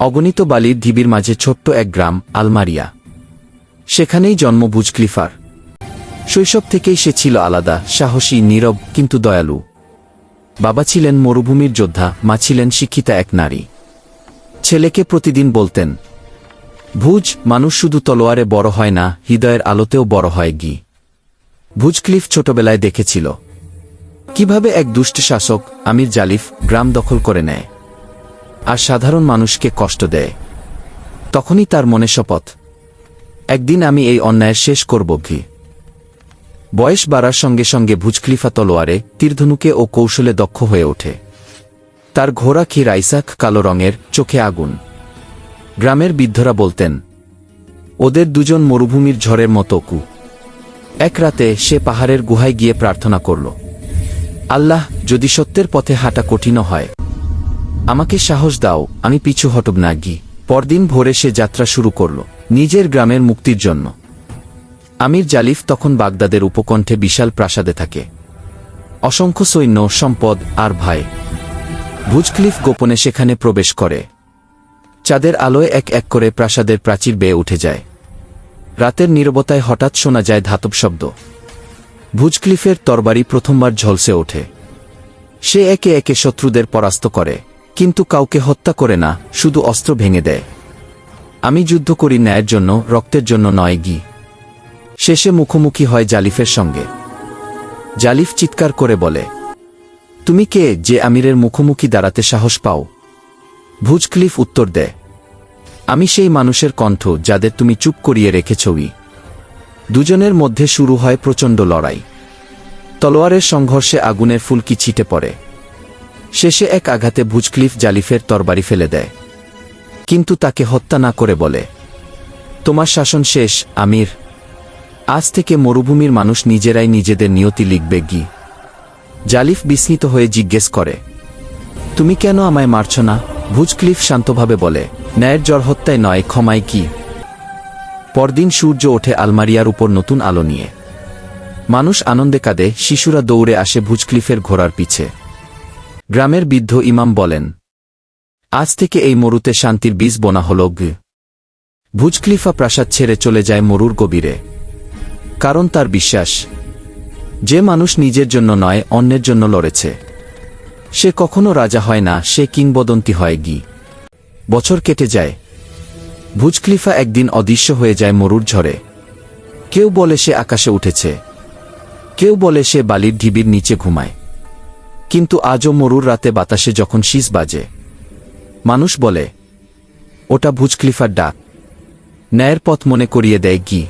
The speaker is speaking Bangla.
অগণিত বালির ঢিবির মাঝে ছোট্ট এক গ্রাম, আলমারিয়া। সেখানেই জন্ম বুজক্লিফার শৈশব থেকেই সে ছিল আলাদা, সাহসী, নীরব, কিন্তু দয়ালু। বাবা ছিলেন মরুভূমির যোদ্ধা, মা ছিলেন শিক্ষিতা এক নারী। ছেলেকে প্রতিদিন বলতেন, ভুজ, মানুষ শুধু তলোয়ারে বড় হয় না, হৃদয়ের আলোতেও বড় হয় গি। ভুজক্লিফ ছোটবেলায় দেখেছিল, কীভাবে এক দুষ্ট শাসক আমির জালিফ গ্রাম দখল করে নেয়? আর সাধারণ মানুষকে কষ্ট দেয়। তখনই তার মনে শপথ, একদিন আমি এই অন্যায়ের শেষ করব ঘি বয়স বাড়ার সঙ্গে সঙ্গে ভুজক্লিফা তলোয়ারে, তীরধনুকে ও কৌশলে দক্ষ হয়ে ওঠে। তার ঘোড়া ক্ষীর আইসাক কালো রঙের, চোখে আগুন। গ্রামের বৃদ্ধরা বলতেন, ওদের দুজন মরুভূমির ঝড়ের মতো কু এক রাতে সে পাহাড়ের গুহায় গিয়ে প্রার্থনা করল, আল্লাহ, যদি সত্যের পথে হাঁটা কঠিন হয় আমাকে সাহস দাও, আমি পিছু হটব না, গি। পরদিন ভোরে সে যাত্রা শুরু করল, নিজের গ্রামের মুক্তির জন্য। আমির জালিফ তখন বাগদাদের উপকণ্ঠে বিশাল প্রাসাদে থাকে। অসংখ্য সৈন্য, সম্পদ আর ভাই। ভুজক্লিফ গোপনে সেখানে প্রবেশ করে। চাঁদের আলোয় এক এক করে প্রাসাদের প্রাচীর বেয়ে উঠে যায়। রাতের নীরবতায় হঠাৎ শোনা যায় ধাতব শব্দ। ভুজক্লিফের তরবারি প্রথমবার ঝলসে ওঠে। সে একে একে শত্রুদের পরাস্ত করে। কিন্তু কাউকে হত্যা করে না, শুধু অস্ত্র ভেঙে দেয়। আমি যুদ্ধ করি ন্যায়ের জন্য, রক্তের জন্য নয় গি। শেষে মুখোমুখি হয় জালিফের সঙ্গে। জালিফ চিৎকার করে বলে, তুমি কে যে আমিরের মুখোমুখি দাঁড়াতে সাহস পাও? ভুজক্লিফ উত্তর দেয়, আমি সেই মানুষের কণ্ঠ যাদের তুমি চুপ করিয়ে রেখেছই। দুজনের মধ্যে শুরু হয় প্রচণ্ড লড়াই। তলোয়ারের সংঘর্ষে আগুনের ফুলকি ছিটে পড়ে। শেষে এক আঘাতে ভুজক্লিফ জালিফের তরবারি ফেলে দেয়। কিন্তু তাকে হত্যা না করে বলে, তোমার শাসন শেষ, আমির। আজ থেকে মরুভূমির মানুষ নিজেরাই নিজেদের নিয়তি লিখবে গি। জালিফ বিস্মিত হয়ে জিজ্ঞেস করে, তুমি কেন আমায় মারছ না? ভুজক্লিফ শান্তভাবে বলে, ন্যায়ের জ্বর হত্যায় নয়, ক্ষমায় কি? পরদিন সূর্য ওঠে আলমারিয়ার উপর নতুন আলো নিয়ে। মানুষ আনন্দে কাঁদে, শিশুরা দৌড়ে আসে ভুজক্লিফের ঘোড়ার পিছে। গ্রামের বৃদ্ধ ইমাম বলেন, আজ থেকে এই মরুতে শান্তির বীজ বোনা হল ভুজক্লিফা প্রাসাদ ছেড়ে চলে যায় মরুর গভীরে। কারণ তার বিশ্বাস, যে মানুষ নিজের জন্য নয়, অন্যের জন্য লড়েছে। সে কখনো রাজা হয় না, সে কিংবদন্তি হয় গি। বছর কেটে যায়। ভুজক্লিফা একদিন অদৃশ্য হয়ে যায় মরুর ঝড়ে। কেউ বলে সে আকাশে উঠেছে। কেউ বলে সে বালির ঢিবির নিচে ঘুমায়। কিন্তু আজও মরুর রাতে বাতাসে যখন শীষ বাজে, মানুষ বলে, ওটা ভুজক্লিফার ডাক। ন্যায়ের পথ মনে করিয়ে দেয় গি।